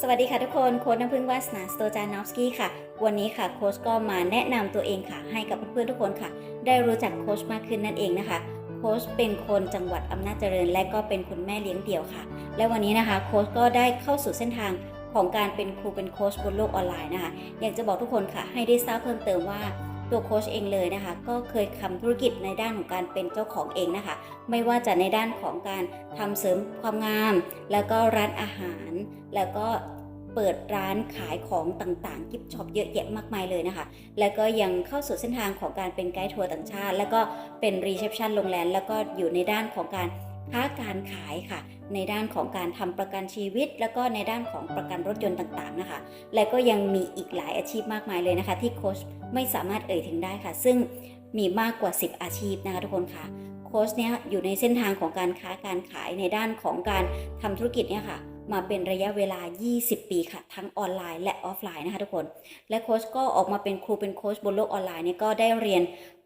สวัสดีค่ะทุกคนโค้ชน้ำพึ่งวาสนาสโตจานอฟสกี้ค่ะ วันนี้ค่ะโค้ชก็มาแนะนำตัวเองค่ะ ให้กับเพื่อนๆทุกคนค่ะ ได้รู้จักโค้ชมากขึ้นนั่นเองนะคะ โค้ชเป็นคนจังหวัดอำนาจเจริญ และก็เป็นคุณแม่เลี้ยงเดี่ยวค่ะ และวันนี้นะคะโค้ชก็ได้เข้าสู่เส้นทางของการเป็นครูเป็นโค้ชบนโลกออนไลน์นะคะ อยากจะบอกทุกคนค่ะ ให้ได้ทราบเพิ่มเติมว่า ตัวโค้ชเองเลยนะคะ ก็เคยทำธุรกิจในด้านของการเป็นเจ้าของเองนะคะ ไม่ว่าจะในด้านของการทำเสริมความงาม แล้วก็ร้านอาหาร แล้วก็เปิดร้านขายของต่างๆ กิฟช็อปเยอะแยะมากมายเลยนะคะ แล้วก็ยังเข้าสู่เส้นทางของการเป็นไกด์ทัวร์ต่างชาติ แล้วก็เป็นรีเซพชันโรงแรม แล้วก็อยู่ในด้านของการค้าการขายค่ะ ในด้านของการทำประกันชีวิต แล้วก็ในด้านของประกันรถยนต์ต่างๆนะคะ และก็ยังมีอีกหลายอาชีพมากมายเลยนะคะ ที่โค้ชไม่สามารถเอ่ยถึงได้ค่ะ ซึ่งมีมากกว่า 10 อาชีพนะคะทุกคนค่ะโค้ชเนี่ยอยู่ในเส้นทางของการค้าการขายในด้านของการทำธุรกิจเนี่ยค่ะมาเป็นระยะเวลา 20 ปีค่ะ ทั้งออนไลน์และออฟไลน์นะคะทุกคน และโค้ชก็ออกมาเป็นครูเป็นโค้ชบนโลกออนไลน์เนี่ยก็ได้เรียน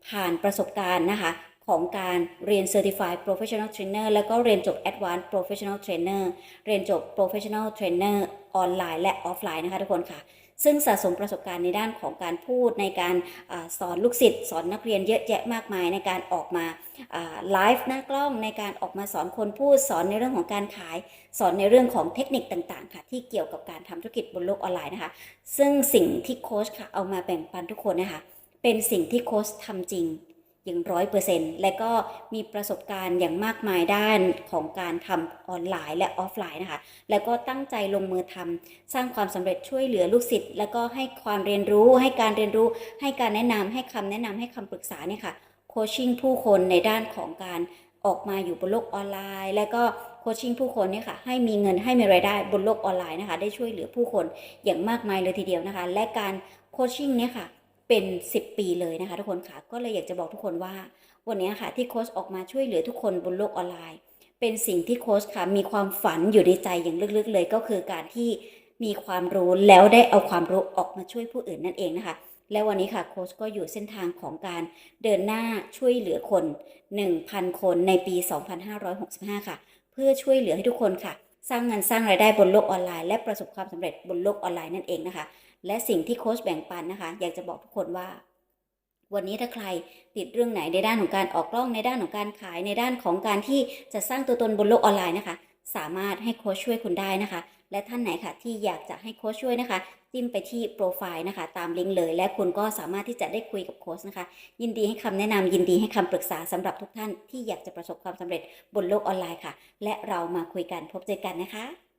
ผ่านประสบการณ์นะคะ ของการเรียน Certified Professional Trainer แล้วก็เรียนจบ Advanced Professional Trainer เรียนจบ Professional Trainer ออนไลน์และออฟไลน์นะคะทุกคนค่ะ ซึ่งสะสมประสบการณ์ในด้านของการพูดในการอสอนลูกศิษย์สอนนักเรียนเยอะแยะมากมายในการออกมาไลฟ์หน้ากล้องในการออกมาสอนคนพูดสอนในเรื่องของการขาย สอนในเรื่องของเทคนิคต่างๆ ค่ะที่เกี่ยวกับการทำธุรกิจบนโลกออนไลน์นะคะ ซึ่งสิ่งที่โค้ชค่ะเอามาแบ่งปันทุกคนนะคะเป็นสิ่งที่โค้ชทำจริง อย่างร้อยเปอร์เซ็นต์และก็มีประสบการณ์อย่างมากมายด้านของการทำออนไลน์และออฟไลน์นะคะ แล้วก็ตั้งใจลงมือทำสร้างความสำเร็จช่วยเหลือลูกศิษย์แล้วก็ให้ความเรียนรู้ ให้การเรียนรู้ ให้การแนะนำให้คำแนะนำให้คำปรึกษาเนี่ยค่ะโคชชิ่งผู้คนในด้านของการออกมาอยู่บนโลกออนไลน์ แล้วก็โคชชิ่งผู้คนเนี่ยค่ะให้มีเงินให้มีรายได้บนโลกออนไลน์นะคะ ได้ช่วยเหลือผู้คนอย่างมากมายเลยทีเดียวนะคะ และการโคชชิ่งเนี่ยค่ะ เป็น 10 ปีเลยนะคะทุกคนค่ะก็เลยอยากจะบอกทุกคนว่า วันนี้ค่ะที่โค้ชออกมาช่วยเหลือทุกคนบนโลกออนไลน์ เป็นสิ่งที่โค้ชค่ะมีความฝันอยู่ในใจอย่างลึกๆเลย ก็คือการที่มีความรู้แล้วได้เอาความรู้ออกมาช่วยผู้อื่นนั่นเองนะคะและวันนี้ค่ะโค้ชก็อยู่เส้นทางของการเดินหน้าช่วยเหลือคน 1,000 คนในปี 2565 ค่ะ เพื่อช่วยเหลือให้ทุกคนค่ะ สร้างเงินสร้างรายได้บนโลกออนไลน์และประสบความสำเร็จบนโลกออนไลน์นั่นเองนะคะ และสิ่งที่โค้ชแบ่งปันนะคะ อยากจะบอกทุกคนว่า วันนี้ถ้าใครติดเรื่องไหนในด้านของการออกกล้องในด้านของการขายในด้านของการที่จะสร้างตัวตนบนโลกออนไลน์นะคะ สามารถให้โค้ชช่วยคุณได้นะคะ และท่านไหนค่ะที่อยากจะให้โค้ชช่วยนะคะ จิ้มไปที่โปรไฟล์นะคะ ตามลิงก์เลย และคุณก็สามารถที่จะได้คุยกับโค้ชนะคะ ยินดีให้คำแนะนำยินดีให้คำปรึกษาสำหรับทุกท่านที่อยากจะประสบความสำเร็จบนโลกออนไลน์ค่ะ และเรามาคุยกันพบเจอกันนะคะ